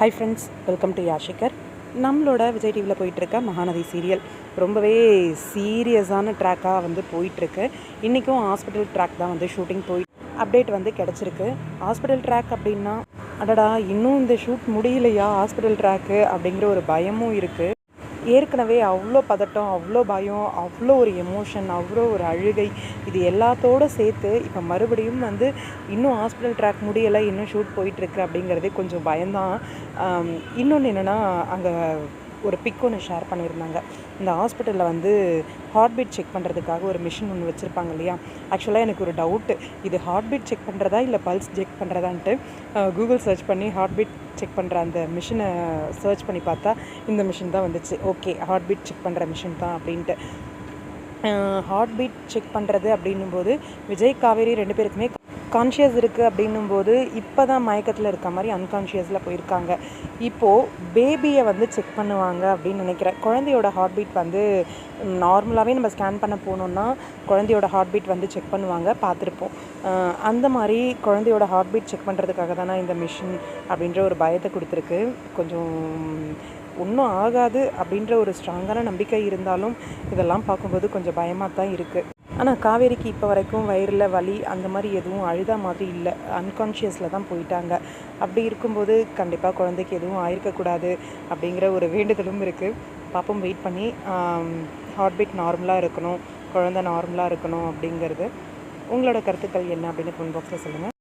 Hi friends welcome to யாஷிகர் நம்மளோட விஜய் டிவியில் போயிட்டுருக்க மகாநதி சீரியல் ரொம்பவே சீரியஸான ட்ராக்காக வந்து போயிட்டுருக்கு. இன்றைக்கும் ஹாஸ்பிட்டல் ட்ராக் தான் வந்து ஷூட்டிங் போய் அப்டேட் வந்து கிடச்சிருக்கு. ஹாஸ்பிட்டல் ட்ராக் அப்படின்னா அடடா இன்னும் இந்த ஷூட் முடியலையா ஹாஸ்பிட்டல் ட்ராக்கு அப்படிங்கிற ஒரு பயமும் இருக்குது ஏற்கனவே அவ்வளோ பதட்டம் அவ்வளோ பயம் அவ்வளோ ஒரு எமோஷன் அவ்வளோ ஒரு அழுகை இது எல்லாத்தோடு சேர்த்து இப்போ மறுபடியும் வந்து இன்னும் ஹாஸ்பிட்டல் ட்ராக் முடியலை இன்னும் ஷூட் போயிட்டுருக்கு அப்படிங்கிறதே கொஞ்சம் பயம்தான். இன்னொன்று என்னென்னா அங்கே ஒரு பிக் ஒன்று ஷேர் பண்ணியிருந்தாங்க. இந்த ஹாஸ்பிட்டலில் வந்து ஹார்ட் பீட் செக் பண்ணுறதுக்காக ஒரு மிஷின் ஒன்று வச்சுருப்பாங்க இல்லையா? ஆக்சுவலாக எனக்கு ஒரு டவுட்டு இது ஹார்ட் பீட் செக் பண்ணுறதா இல்லை பல்ஸ் செக் பண்ணுறதான்ட்டு கூகுள் சர்ச் பண்ணி ஹார்ட் பீட் செக் பண்ணுற அந்த மிஷினை சர்ச் பண்ணி பார்த்தா இந்த மிஷின் தான் வந்துச்சு. ஓகே ஹார்ட் பீட் செக் பண்ணுற மிஷின் தான் அப்படின்ட்டு. ஹார்ட் பீட் செக் பண்ணுறது அப்படின்னும் போது விஜய் காவேரி ரெண்டு பேருக்குமே கான்ஷியஸ் இருக்குது அப்படின்னும் போது இப்போ தான் மயக்கத்தில் இருக்க மாதிரி அன்கான்ஷியஸில் போயிருக்காங்க. இப்போது பேபியை வந்து செக் பண்ணுவாங்க அப்படின்னு நினைக்கிறேன். குழந்தையோட ஹார்ட் பீட் வந்து நார்மலாகவே நம்ம ஸ்கேன் பண்ண போனோம்னா குழந்தையோட ஹார்ட் பீட் வந்து செக் பண்ணுவாங்க பார்த்துருப்போம். அந்த மாதிரி குழந்தையோட ஹார்ட் பீட் செக் பண்ணுறதுக்காக தானே இந்த மிஷின் அப்படின்ற ஒரு பயத்தை கொடுத்துருக்கு. கொஞ்சம் ஒன்றும் ஆகாது அப்படின்ற ஒரு ஸ்ட்ராங்கான நம்பிக்கை இருந்தாலும் இதெல்லாம் பார்க்கும்போது கொஞ்சம் பயமாக தான் இருக்குது ஆனால் காவேரிக்கு இப்போ வரைக்கும் வயிறில் வலி அந்த மாதிரி எதுவும் அழுதா மாதிரி இல்லை. அன்கான்ஷியஸில் தான் போயிட்டாங்க. அப்படி இருக்கும்போது கண்டிப்பாக குழந்தைக்கு எதுவும் ஆயிருக்கக்கூடாது அப்படிங்கிற ஒரு வேண்டுதலும் இருக்குது பாப்போம் வெயிட் பண்ணி ஹார்ட் பீட் நார்மலாக இருக்கணும் குழந்தை நார்மலாக இருக்கணும் அப்படிங்கிறது. உங்களோட கருத்துக்கள் என்ன அப்படின்னு ஃபோன் பாக்ஸில் சொல்லுங்கள்